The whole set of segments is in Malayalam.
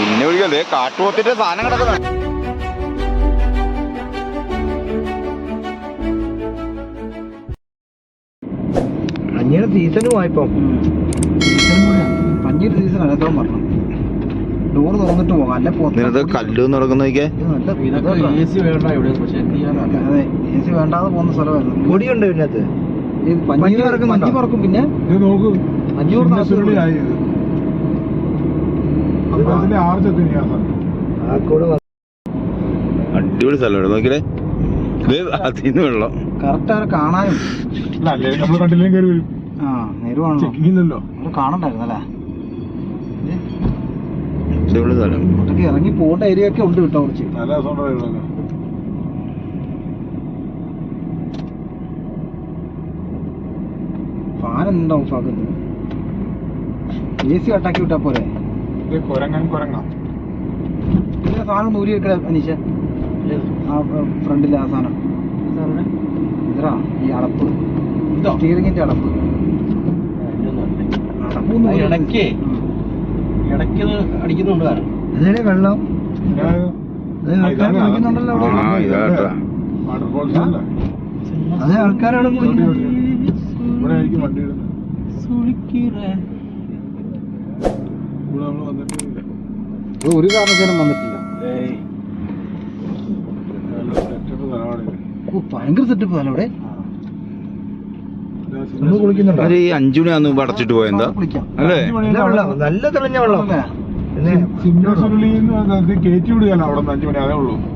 പിന്നെ വിളിക്കല്ലേ? കാട്ടുപോത്തിന്റെ സാധനം കിടക്കുന്ന. പഞ്ഞിയുടെ സീസണും ആയിപ്പം. സീസണും കൂടിയാണ് പഞ്ഞിയുടെ സീസൺ അല്ലാത്തവൻ പറഞ്ഞു ഡോറ് തുറന്നിട്ട് പോകാം. അല്ല ഇതിനകത്ത് കല്ലു നടക്കുന്ന നോക്കിയേ എ സി വേണ്ട ഇവിടെ അതെ എ സി വേണ്ടാതെ പോകുന്ന സ്ഥലമായിരുന്നു. പൊടിയുണ്ട് ഇതിനകത്ത്? ഇത് പഞ്ഞി? പറക്കും പിന്നെ? ഇത് നോക്കൂ. അഞ്ഞൂറ് നാൽപ്പത് ആയി ഇത് അതിന്റെ ആർജത്തിന് ഈ ആ സാധനം ആ കൂടെ വന്ന് അടിപൊളി സ്ഥലം നോക്കിയേ. അതിന്ന് വെള്ളം. കറക്റ്റ് അവരെ കാണാനും. ആ നേരുവാണല്ലോ. അടിപൊളി സ്ഥലം. അങ്ങോട്ടേക്ക് ഇറങ്ങി പോകേണ്ട ഏരിയ ഒക്കെ ഉണ്ട് കേട്ടോ കുറച്ച്. ഫാൻ എന്താ ഓഫാക്കുന്നത് എ സി അട്ടാക്കി വിട്ടാ പോരെ? ഇത് കുരങ്ങൻ കുരങ്ങാം. ഇതിന്റെ സാധനം നൂരി വെക്കണ അനീഷ. ആ ഫ്രണ്ടിലെ ആ സാധനം. ഇതാ ഈ അടപ്പ്. ഇതോ? സ്റ്റിയറിംഗിന്റെ അടപ്പ്. ഊരി ഇടയ്ക്കേ. ഇടയ്ക്ക് അടിക്കുന്നുണ്ട് അതിനെ വെള്ളം അല്ല? അതേ ആൾക്കാരാണ് ഇവിടെ ആയിരിക്കും വണ്ടി ഇടുന്നത് ഇവിടെ നമ്മൾ വന്നിട്ട് ഇത് ഒരു കാരണത്തിനും വന്നിട്ടില്ല. ഭയങ്കര സെറ്റപ്പ് അവിടെ അഞ്ചുമണിയാന്ന് കുളിക്കുന്നുണ്ടോ? ഈ അഞ്ചു അടച്ചിട്ട് പോയെന്താ അല്ലേ? നല്ല തെളിഞ്ഞ വെള്ളം.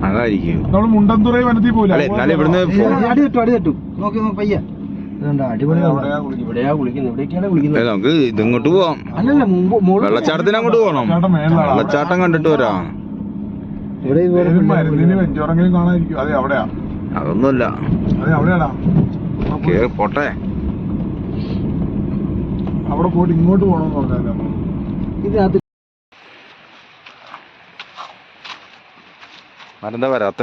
അതായിരിക്കും. നമ്മൾ മുണ്ടന്തുറൈ വനത്തിൽ എന്നാലും ഇവിടുന്ന് അടി- അടി തട്ടു അടി തട്ടു. നോക്കി നോക്കി പയ്യ. നമുക്ക് ഇതിങ്ങോട്ട് പോവാം. വെള്ളച്ചാട്ടത്തിന് അങ്ങോട്ട് പോകണം. വെള്ളച്ചാട്ടം കണ്ടിട്ട് വരാം. അതൊന്നുമില്ല. പോട്ടെ. അവിടെ പോയിട്ട് ഇങ്ങോട്ട് പോകണമെന്ന് പറഞ്ഞാൽ ഇതിനകത്ത് മരെന്താ വരാത്ത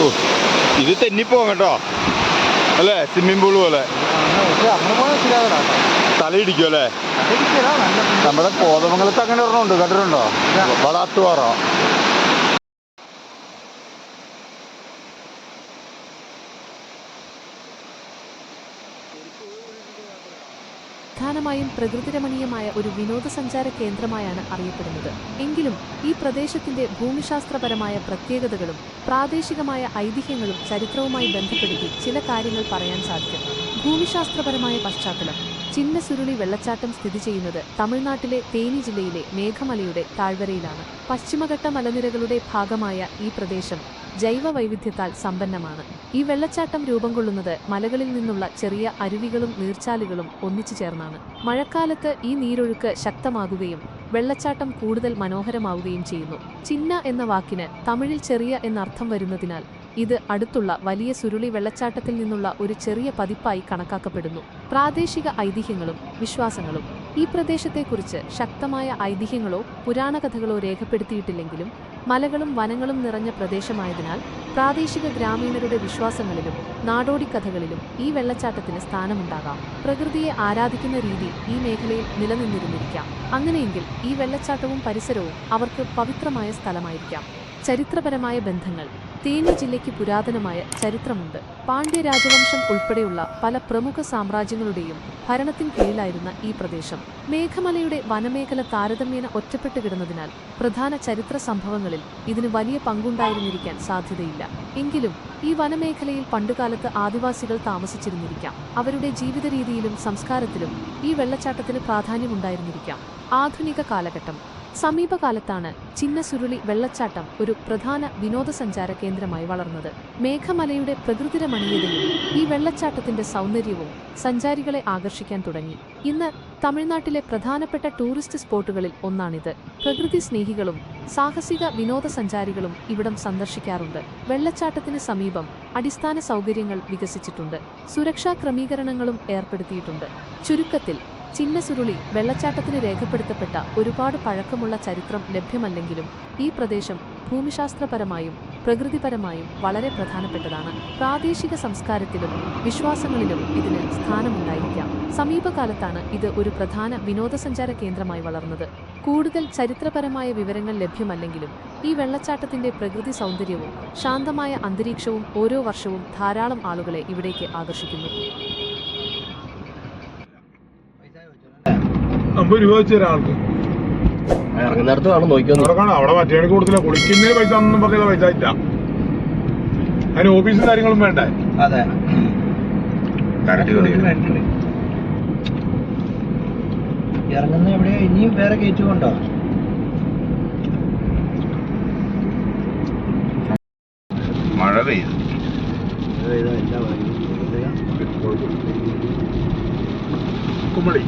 ഓ ഇത് തെന്നിപ്പോകും കേട്ടോ. അല്ലേ? സ്വിമ്മിംഗ് പൂൾ പോലെ. തലയിടിക്കും അല്ലേ നമ്മുടെ കോതമംഗലത്ത് അങ്ങനെ ഒരെണ്ണം ഉണ്ട്. കണ്ടിട്ടുണ്ടോ? വളാത്തുപാറ പ്രധാനമായും പ്രകൃതിരമണീയമായ ഒരു വിനോദസഞ്ചാര കേന്ദ്രമായാണ് അറിയപ്പെടുന്നത്. എങ്കിലും ഈ പ്രദേശത്തിന്റെ ഭൂമിശാസ്ത്രപരമായ പ്രത്യേകതകളും പ്രാദേശികമായ ഐതിഹ്യങ്ങളും ചരിത്രവുമായി ബന്ധപ്പെടുത്തി ചില കാര്യങ്ങൾ പറയാൻ സാധിക്കും. ഭൂമിശാസ്ത്രപരമായ പശ്ചാത്തലം. ചിന്നസുരുളി വെള്ളച്ചാട്ടം സ്ഥിതി ചെയ്യുന്നത് തമിഴ്നാട്ടിലെ തേനി ജില്ലയിലെ മേഘമലയുടെ താഴ്വരയിലാണ്. പശ്ചിമഘട്ട മലനിരകളുടെ ഭാഗമായ ഈ പ്രദേശം ജൈവ വൈവിധ്യത്താൽ സമ്പന്നമാണ്. ഈ വെള്ളച്ചാട്ടം രൂപം കൊള്ളുന്നത് മലകളിൽ നിന്നുള്ള ചെറിയ അരുവികളും നീർച്ചാലുകളും ഒന്നിച്ചു ചേർന്നാണ്. മഴക്കാലത്ത് ഈ നീരൊഴുക്ക് ശക്തമാകുകയും വെള്ളച്ചാട്ടം കൂടുതൽ മനോഹരമാവുകയും ചെയ്യുന്നു. ചിന്ന എന്ന വാക്കിന് തമിഴിൽ ചെറിയ എന്നർത്ഥം വരുന്നതിനാൽ ഇത് അടുത്തുള്ള വലിയ സുരുളി വെള്ളച്ചാട്ടത്തിൽ നിന്നുള്ള ഒരു ചെറിയ പതിപ്പായി കണക്കാക്കപ്പെടുന്നു. പ്രാദേശിക ഐതിഹ്യങ്ങളും വിശ്വാസങ്ങളും. ഈ പ്രദേശത്തെക്കുറിച്ച് ശക്തമായ ഐതിഹ്യങ്ങളോ പുരാണകഥകളോ രേഖപ്പെടുത്തിയിട്ടില്ലെങ്കിലും മലകളും വനങ്ങളും നിറഞ്ഞ പ്രദേശമായതിനാൽ പ്രാദേശിക ഗ്രാമീണരുടെ വിശ്വാസങ്ങളിലും നാടോടിക്കഥകളിലും ഈ വെള്ളച്ചാട്ടത്തിന് സ്ഥാനമുണ്ടാകാം. പ്രകൃതിയെ ആരാധിക്കുന്ന രീതി ഈ മേഖലയിൽ നിലനിന്നിരുന്നിരിക്കാം. അങ്ങനെയെങ്കിൽ ഈ വെള്ളച്ചാട്ടവും പരിസരവും അവർക്ക് പവിത്രമായ സ്ഥലമായിരിക്കാം. ചരിത്രപരമായ ബന്ധങ്ങൾ തേനി ജില്ലയ്ക്ക് പുരാതനമായ ചരിത്രമുണ്ട്. പാണ്ഡ്യ രാജവംശം ഉൾപ്പെടെയുള്ള പല പ്രമുഖ സാമ്രാജ്യങ്ങളുടെയും ഭരണത്തിന് കീഴിലായിരുന്ന ഈ പ്രദേശം. മേഘമലയുടെ വനമേഖല താരതമ്യേന ഒറ്റപ്പെട്ടു കിടന്നതിനാൽ പ്രധാന ചരിത്ര സംഭവങ്ങളിൽ ഇതിന് വലിയ പങ്കുണ്ടായിരുന്നിരിക്കാൻ സാധ്യതയില്ല. എങ്കിലും ഈ വനമേഖലയിൽ പണ്ടുകാലത്ത് ആദിവാസികൾ താമസിച്ചിരുന്നിരിക്കാം. അവരുടെ ജീവിത രീതിയിലും സംസ്കാരത്തിലും ഈ വെള്ളച്ചാട്ടത്തിന് പ്രാധാന്യമുണ്ടായിരുന്നിരിക്കാം. ആധുനിക കാലഘട്ടം. സമീപകാലത്താണ് ചിന്നസുരുളി വെള്ളച്ചാട്ടം ഒരു പ്രധാന വിനോദസഞ്ചാര കേന്ദ്രമായി വളർന്നത്. മേഘമലയുടെ പ്രകൃതിരമണീയതയും ഈ വെള്ളച്ചാട്ടത്തിന്റെ സൗന്ദര്യവും സഞ്ചാരികളെ ആകർഷിക്കാൻ തുടങ്ങി. ഇന്ന് തമിഴ്നാട്ടിലെ പ്രധാനപ്പെട്ട ടൂറിസ്റ്റ് സ്പോട്ടുകളിൽ ഒന്നാണിത്. പ്രകൃതി സ്നേഹികളും സാഹസിക വിനോദസഞ്ചാരികളും ഇവിടം സന്ദർശിക്കാറുണ്ട്. വെള്ളച്ചാട്ടത്തിന് സമീപം അടിസ്ഥാന സൗകര്യങ്ങൾ വികസിച്ചിട്ടുണ്ട്. സുരക്ഷാ ക്രമീകരണങ്ങളും ഏർപ്പെടുത്തിയിട്ടുണ്ട്. ചുരുക്കത്തിൽ ചിന്നസുരുളി വെള്ളച്ചാട്ടത്തിന് രേഖപ്പെടുത്തപ്പെട്ട ഒരുപാട് പഴക്കമുള്ള ചരിത്രം ലഭ്യമല്ലെങ്കിലും ഈ പ്രദേശം ഭൂമിശാസ്ത്രപരമായും പ്രകൃതിപരമായും വളരെ പ്രധാനപ്പെട്ടതാണ്. പ്രാദേശിക സംസ്കാരത്തിലും വിശ്വാസങ്ങളിലും ഇതിന് സ്ഥാനമുണ്ടായിരിക്കാം. സമീപകാലത്താണ് ഇത് ഒരു പ്രധാന വിനോദസഞ്ചാര കേന്ദ്രമായി വളർന്നത്. കൂടുതൽ ചരിത്രപരമായ വിവരങ്ങൾ ലഭ്യമല്ലെങ്കിലും ഈ വെള്ളച്ചാട്ടത്തിന്റെ പ്രകൃതി സൗന്ദര്യവും ശാന്തമായ അന്തരീക്ഷവും ഓരോ വർഷവും ധാരാളം ആളുകളെ ഇവിടേക്ക് ആകർഷിക്കുന്നു. അമ്പത് രൂപ വെച്ച് ഒരാൾക്ക്. ഇറങ്ങുന്നിടത്ത് വേണം നോക്കിയോ അവിടെ കാണാം. അവിടെ മറ്റേ കൊടുത്തില്ല. കുളിക്കുന്നതിന് പൈസ ഒന്നും പറയുന്ന പൈസ ഇല്ല. അതിന് ഓഫീസും കാര്യങ്ങളും വേണ്ടേ? അതെ. ഇറങ്ങുന്ന എവിടെയോ? ഇനിയും വേറെ കയറ്റുകൊണ്ടോ മഴ പെയ്തു. കുമ്മളി.